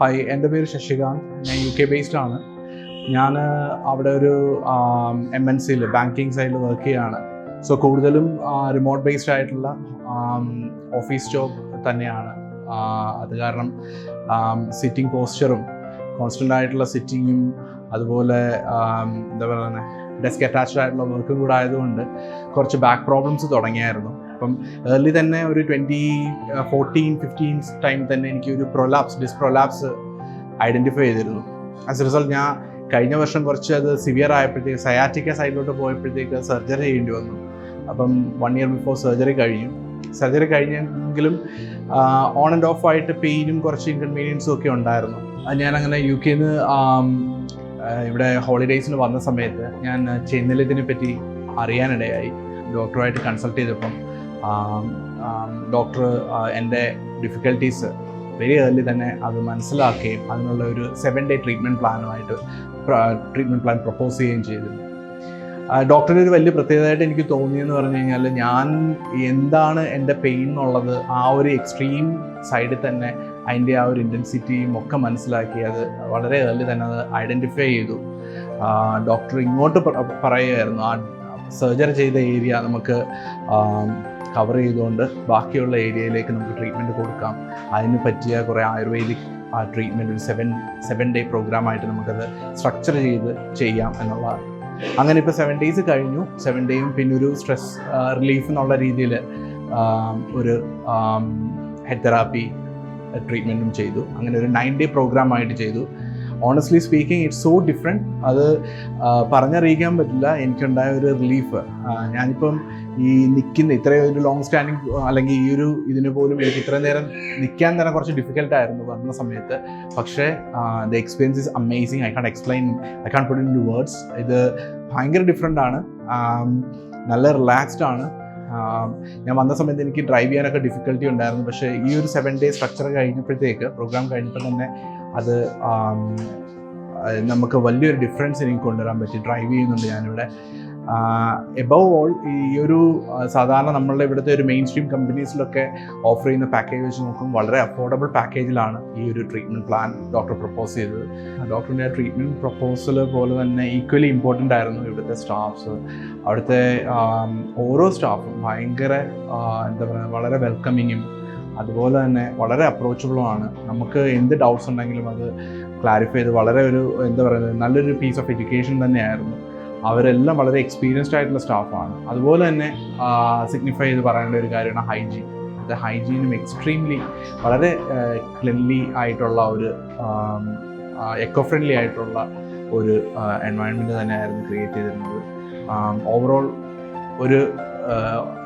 Hi എന്റെ പേര് ശശികാന്ത് ഞാൻ യു കെ ബേസ്ഡ് ആണ്. ഞാൻ അവിടെ ഒരു എം എൻ സിയിൽ ബാങ്കിങ് സൈഡിൽ വർക്ക് ചെയ്യുകയാണ് സോ കൂടുതലും റിമോട്ട് ബേസ്ഡ് ആയിട്ടുള്ള ഓഫീസ് ജോബ് തന്നെയാണ്. അത് കാരണം സിറ്റിംഗ് പോസ്ചറും കോൺസ്റ്റന്റ് ആയിട്ടുള്ള സിറ്റിങ്ങും അതുപോലെ എന്താ പറയുക ഡെസ്ക് അറ്റാച്ച്ഡ് ആയിട്ടുള്ള വർക്കും കൂടെ ആയതുകൊണ്ട് കുറച്ച് ബാക്ക് പ്രോബ്ലംസ് തുടങ്ങിയായിരുന്നു. അപ്പം ഏർലി തന്നെ ഒരു ട്വന്റി ഫോർട്ടീൻ ഫിഫ്റ്റീൻ ടൈം തന്നെ എനിക്ക് ഒരു പ്രൊലാപ്സ് ഡിസ് പ്രൊലാപ്സ് ഐഡന്റിഫൈ ചെയ്തിരുന്നു. ആസ് എ റിസൾട്ട് ഞാൻ കഴിഞ്ഞ വർഷം കുറച്ച് അത് സിവിയർ ആയപ്പോഴത്തേക്ക് സയാറ്റിക്ക സൈഡിലോട്ട് പോയപ്പോഴത്തേക്ക് സർജറി ചെയ്യേണ്ടി വന്നു. അപ്പം വൺ ഇയർ ബിഫോർ സർജറി കഴിഞ്ഞു. സർജറി കഴിഞ്ഞെങ്കിലും ഓൺ ആൻഡ് ഓഫ് ആയിട്ട് പെയിനും കുറച്ച് ഇൻകൺവീനിയൻസും ഒക്കെ ഉണ്ടായിരുന്നു. അത് ഞാൻ അങ്ങനെ യു കെന്ന് ഇവിടെ ഹോളിഡേയ്സിന് വന്ന സമയത്ത് ഞാൻ ചെന്നലിതിനെ ഇതിനെ പറ്റി അറിയാനിടയായി. ഡോക്ടറുമായിട്ട് കൺസൾട്ട് ചെയ്തപ്പം ഡോക്ടർ എന്റെ ഡിഫിക്കൽട്ടീസ് വെരി ഏർലി തന്നെ അത് മനസ്സിലാക്കുകയും അതിനുള്ള ഒരു സെവൻ ഡേ ട്രീറ്റ്മെന്റ് പ്ലാനുമായിട്ട് ട്രീറ്റ്മെന്റ് പ്ലാൻ പ്രപ്പോസ് ചെയ്യുകയും ചെയ്തു. ഡോക്ടറുടെ ഒരു വലിയ പ്രത്യേകതയായിട്ട് എനിക്ക് തോന്നിയെന്ന് പറഞ്ഞു കഴിഞ്ഞാൽ ഞാൻ എന്താണ് എന്റെ പെയിൻ എന്നുള്ളത് ആ ഒരു എക്സ്ട്രീം സൈഡിൽ തന്നെ അതിന്റെ ആ ഒരു ഇന്റൻസിറ്റിയും ഒക്കെ മനസ്സിലാക്കി അത് വളരെ ഏർലി തന്നെ അത് ഐഡന്റിഫൈ ചെയ്തു. ഡോക്ടർ ഇങ്ങോട്ട് പറയുമായിരുന്നു ആ സർജറി ചെയ്ത ഏരിയ നമുക്ക് കവർ ചെയ്തുകൊണ്ട് ബാക്കിയുള്ള ഏരിയയിലേക്ക് നമുക്ക് ട്രീറ്റ്മെന്റ് കൊടുക്കാം. അതിന് പറ്റിയ കുറേ ആയുർവേദിക് ആ ട്രീറ്റ്മെന്റ് ഒരു സെവൻ സെവൻ ഡേ പ്രോഗ്രാമായിട്ട് നമുക്കത് സ്ട്രക്ചർ ചെയ്ത് ചെയ്യാം എന്നുള്ള അങ്ങനെ ഇപ്പോൾ സെവൻ ഡേയ്സ് കഴിഞ്ഞു. സെവൻ ഡേയും പിന്നെ ഒരു സ്ട്രെസ് റിലീഫ് എന്നുള്ള രീതിയിൽ ഒരു ഹെഡ് തെറാപ്പി ട്രീറ്റ്മെന്റും ചെയ്തു. അങ്ങനെ ഒരു നയൻ ഡേ പ്രോഗ്രാമായിട്ട് ചെയ്തു. Honestly speaking it's so different അത് പറഞ്ഞറിയിക്കാൻ പറ്റില്ല. എനിക്കുണ്ടായ ഒരു റിലീഫ് ഞാനിപ്പം ഈ നിൽക്കുന്ന ഇത്രയും ഒരു ലോങ് സ്റ്റാൻഡിങ് അല്ലെങ്കിൽ ഈ ഒരു ഇതിന് പോലും എനിക്ക് ഇത്രയും നേരം നിൽക്കാൻ തന്നെ കുറച്ച് ഡിഫിക്കൽട്ട് ആയിരുന്നു വന്ന സമയത്ത്. പക്ഷേ the experience is amazing I can explain I can put into words ഇത് ഭയങ്കര ഡിഫറെന്റ് ആണ്. നല്ല റിലാക്സ്ഡ് ആണ്. ഞാൻ വന്ന സമയത്ത് എനിക്ക് ഡ്രൈവ് ചെയ്യാനൊക്കെ ഡിഫിക്കൽട്ടി ഉണ്ടായിരുന്നു. പക്ഷേ ഈ ഒരു സെവൻ ഡേ സ്ട്രക്ചർ കഴിഞ്ഞപ്പോഴത്തേക്ക് പ്രോഗ്രാം കഴിഞ്ഞപ്പോൾ തന്നെ അത് നമുക്ക് വലിയൊരു ഡിഫറൻസ് എനിക്ക് കൊണ്ടുവരാൻ പറ്റി. ഡ്രൈവ് ചെയ്യുന്നുണ്ട് ഞാനിവിടെ. എബവ് ഓൾ ഈ ഒരു സാധാരണ നമ്മളുടെ ഇവിടുത്തെ ഒരു മെയിൻ സ്ട്രീം കമ്പനീസിലൊക്കെ ഓഫർ ചെയ്യുന്ന പാക്കേജ് വെച്ച് നോക്കുമ്പോൾ വളരെ അഫോർഡബിൾ പാക്കേജിലാണ് ഈ ഒരു ട്രീറ്റ്മെന്റ് പ്ലാൻ ഡോക്ടർ പ്രപ്പോസ് ചെയ്തത്. ഡോക്ടറിന്റെ ആ ട്രീറ്റ്മെന്റ് പ്രപ്പോസൽ പോലെ തന്നെ ഈക്വലി ഇമ്പോർട്ടന്റ് ആയിരുന്നു ഇവിടുത്തെ സ്റ്റാഫ്സ് അവിടുത്തെ ഓരോ സ്റ്റാഫും ഭയങ്കര എന്താ പറയുക വളരെ വെൽക്കമിങ്ങും അതുപോലെ തന്നെ വളരെ അപ്രോച്ചബിളുമാണ് നമുക്ക് എന്ത് ഡൗട്ട്സ് ഉണ്ടെങ്കിലും അത് ക്ലാരിഫൈ ചെയ്ത് വളരെ ഒരു എന്താ പറയുന്നത് നല്ലൊരു പീസ് ഓഫ് എഡ്യൂക്കേഷൻ തന്നെയായിരുന്നു. അവരെല്ലാം വളരെ എക്സ്പീരിയൻസ്ഡ് ആയിട്ടുള്ള സ്റ്റാഫാണ് അതുപോലെ തന്നെ സിഗ്നിഫൈ ചെയ്ത് പറയേണ്ട ഒരു കാര്യമാണ് ഹൈജീൻ ഹൈജീനും എക്സ്ട്രീംലി വളരെ ക്ലിൻലി ആയിട്ടുള്ള ഒരു എക്കോ ഫ്രണ്ട്ലി ആയിട്ടുള്ള ഒരു എൻവയൺമെന്റ് തന്നെയായിരുന്നു ക്രിയേറ്റ് ചെയ്തിരുന്നത്. ഓവറോൾ ഒരു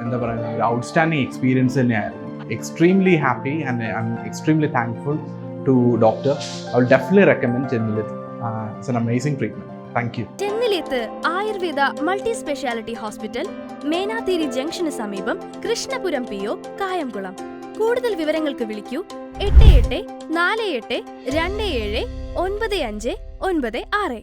എന്താ പറയുക ഒരു ഔട്ട്സ്റ്റാൻഡിങ് എക്സ്പീരിയൻസ് തന്നെയായിരുന്നു. Extremely happy and I'm extremely thankful to doctor I will definitely recommend Chennilethu it's an amazing treatment Chennilethu Ayurveda multi speciality hospital Menathiri junction സമീപം കൃഷ്ണപുരം പി ഒ കായംകുളം. കൂടുതൽ വിവരങ്ങൾക്ക് വിളിക്കൂ. എട്ട് എട്ട് നാല് എട്ട് രണ്ട് ഏഴ് ഒൻപത് അഞ്ച് ഒൻപത് ആറ്.